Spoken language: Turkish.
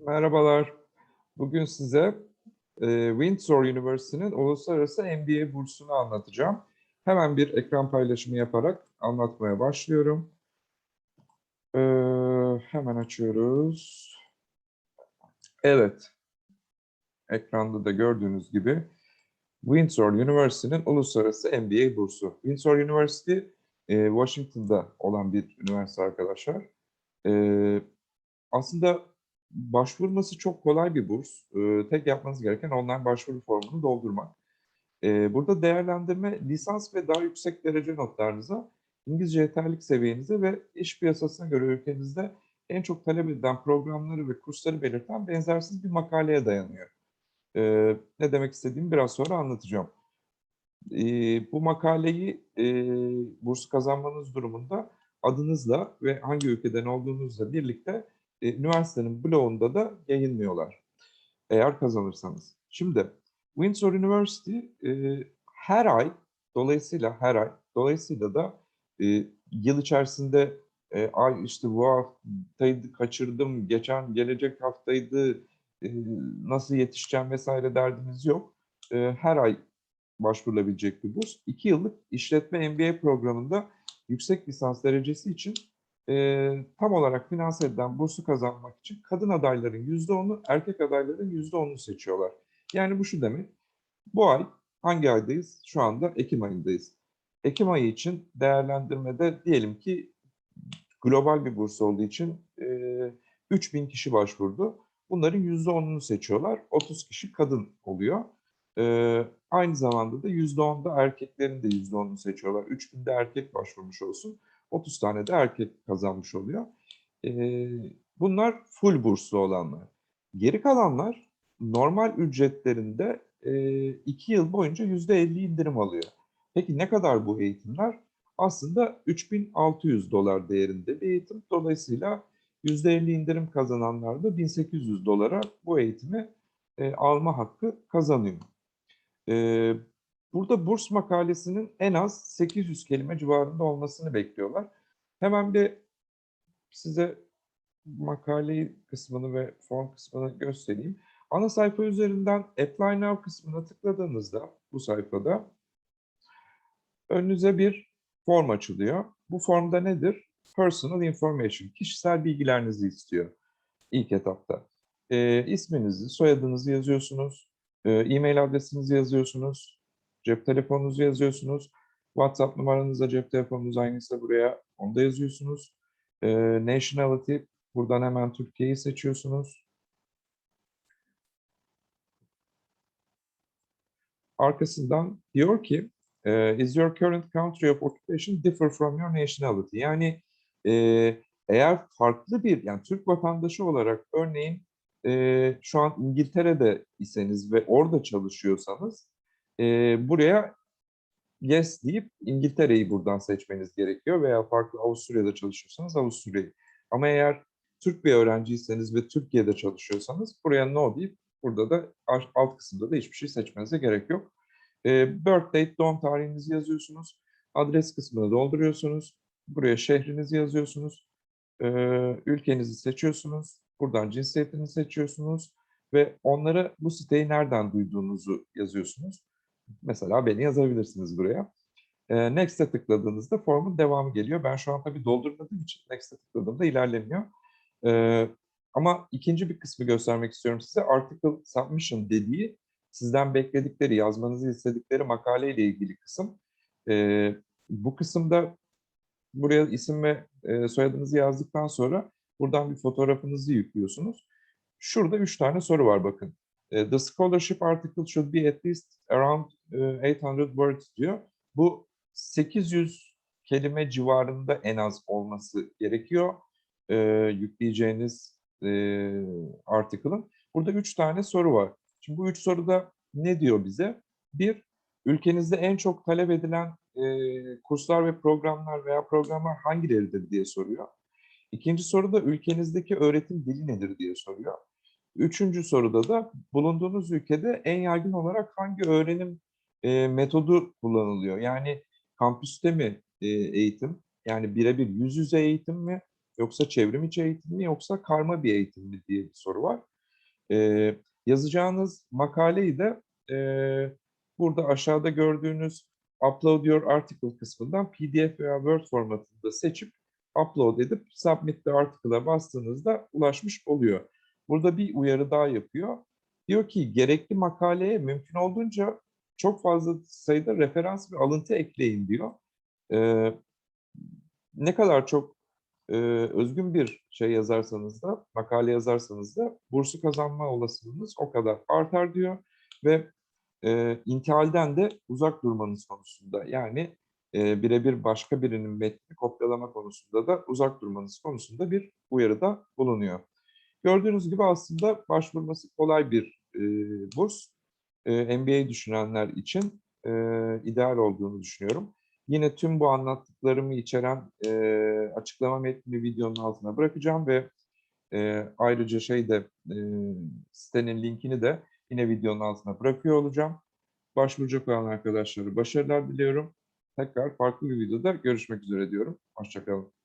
Merhabalar. Bugün size e, Windsor Üniversitesi'nin uluslararası MBA bursunu anlatacağım. Hemen bir ekran paylaşımı yaparak anlatmaya başlıyorum. E, hemen açıyoruz. Evet. Ekranda da gördüğünüz gibi Windsor Üniversitesi'nin uluslararası MBA bursu. Windsor Üniversity e, Washington'da olan bir üniversite arkadaşlar. E, aslında başvurması çok kolay bir burs. Ee, tek yapmanız gereken online başvuru formunu doldurmak. Ee, burada değerlendirme lisans ve daha yüksek derece notlarınıza, İngilizce yeterlik seviyenize ve iş piyasasına göre ülkenizde en çok talep edilen programları ve kursları belirten benzersiz bir makaleye dayanıyor. Ee, ne demek istediğimi biraz sonra anlatacağım. Bu makaleyi e, burs kazanmanız durumunda adınızla ve hangi ülkeden olduğunuzla birlikte e, üniversitenin blogunda da yayınlıyorlar. Eğer kazanırsanız. Şimdi Windsor University e, her ay, dolayısıyla her ay, dolayısıyla da e, yıl içerisinde e, ay işte bu haftaydı kaçırdım, geçen gelecek haftaydı, e, nasıl yetişeceğim vesaire derdiniz yok. E, her ay başvurulabilecek bir burs. İki yıllık işletme MBA programında yüksek lisans derecesi için e, tam olarak finanse edilen bursu kazanmak için kadın adayların yüzde onu, erkek adayların yüzde onu seçiyorlar. Yani bu şu demek, bu ay hangi aydayız? Şu anda Ekim ayındayız. Ekim ayı için değerlendirmede diyelim ki global bir burs olduğu için e, 3000 kişi başvurdu. Bunların yüzde onunu seçiyorlar. 30 kişi kadın oluyor. E, aynı zamanda da yüzde onda erkeklerin de yüzde onunu seçiyorlar. 3000'de erkek başvurmuş olsun. 30 tane de erkek kazanmış oluyor. Ee, bunlar full burslu olanlar. Geri kalanlar normal ücretlerinde 2 yıl boyunca %50 indirim alıyor. Peki ne kadar bu eğitimler? Aslında 3600 dolar değerinde bir eğitim. Dolayısıyla %50 indirim kazananlar da 1800 dolara bu eğitimi e, alma hakkı kazanıyor. E, Burada burs makalesinin en az 800 kelime civarında olmasını bekliyorlar. Hemen bir size makaleyi kısmını ve form kısmını göstereyim. Ana sayfa üzerinden Apply Now kısmına tıkladığınızda bu sayfada önünüze bir form açılıyor. Bu formda nedir? Personal information, kişisel bilgilerinizi istiyor ilk etapta. E, isminizi, soyadınızı yazıyorsunuz, e, e-mail adresinizi yazıyorsunuz, Cep telefonunuzu yazıyorsunuz. WhatsApp numaranızda cep telefonunuz aynıysa buraya onu da yazıyorsunuz. E, nationality buradan hemen Türkiye'yi seçiyorsunuz. Arkasından diyor ki is your current country of occupation differ from your nationality? Yani e, eğer farklı bir yani Türk vatandaşı olarak örneğin e, şu an İngiltere'de iseniz ve orada çalışıyorsanız e, buraya yes deyip İngiltere'yi buradan seçmeniz gerekiyor veya farklı Avusturya'da çalışıyorsanız Avusturya'yı. Ama eğer Türk bir öğrenciyseniz ve Türkiye'de çalışıyorsanız buraya no deyip burada da alt kısımda da hiçbir şey seçmenize gerek yok. E, birth date, doğum tarihinizi yazıyorsunuz. Adres kısmını dolduruyorsunuz. Buraya şehrinizi yazıyorsunuz. E, ülkenizi seçiyorsunuz. Buradan cinsiyetini seçiyorsunuz. Ve onlara bu siteyi nereden duyduğunuzu yazıyorsunuz. Mesela beni yazabilirsiniz buraya. E, Next'e tıkladığınızda formun devamı geliyor. Ben şu an tabii doldurmadığım için Next'e tıkladığımda ilerlemiyor. E, ama ikinci bir kısmı göstermek istiyorum size. Article Submission dediği sizden bekledikleri, yazmanızı istedikleri makaleyle ilgili kısım. E, bu kısımda buraya isim ve e, soyadınızı yazdıktan sonra buradan bir fotoğrafınızı yüklüyorsunuz. Şurada üç tane soru var bakın. The scholarship article should be at least around 800 words diyor. Bu 800 kelime civarında en az olması gerekiyor e, yükleyeceğiniz e, article'ın. Burada üç tane soru var. Şimdi bu üç soruda ne diyor bize? Bir, ülkenizde en çok talep edilen e, kurslar ve programlar veya programlar hangileridir diye soruyor. İkinci soruda ülkenizdeki öğretim dili nedir diye soruyor. Üçüncü soruda da bulunduğunuz ülkede en yaygın olarak hangi öğrenim e, metodu kullanılıyor? Yani kampüste mi e, eğitim, yani birebir yüz yüze eğitim mi, yoksa çevrim içi eğitim mi yoksa karma bir eğitim mi diye bir soru var. Ee, yazacağınız makaleyi de e, burada aşağıda gördüğünüz Upload Your Article kısmından PDF veya Word formatında seçip upload edip Submit the Article'a bastığınızda ulaşmış oluyor. Burada bir uyarı daha yapıyor. Diyor ki gerekli makaleye mümkün olduğunca çok fazla sayıda referans ve alıntı ekleyin diyor. Ee, ne kadar çok e, özgün bir şey yazarsanız da, makale yazarsanız da bursu kazanma olasılığınız o kadar artar diyor. Ve e, intihalden de uzak durmanız konusunda yani e, birebir başka birinin metnini kopyalama konusunda da uzak durmanız konusunda bir uyarıda bulunuyor. Gördüğünüz gibi aslında başvurması kolay bir e, burs. E, MBA düşünenler için e, ideal olduğunu düşünüyorum. Yine tüm bu anlattıklarımı içeren e, açıklama metnini videonun altına bırakacağım ve e, ayrıca şey de e, sitenin linkini de yine videonun altına bırakıyor olacağım. Başvuracak olan arkadaşlara başarılar diliyorum. Tekrar farklı bir videoda görüşmek üzere diyorum. Hoşçakalın.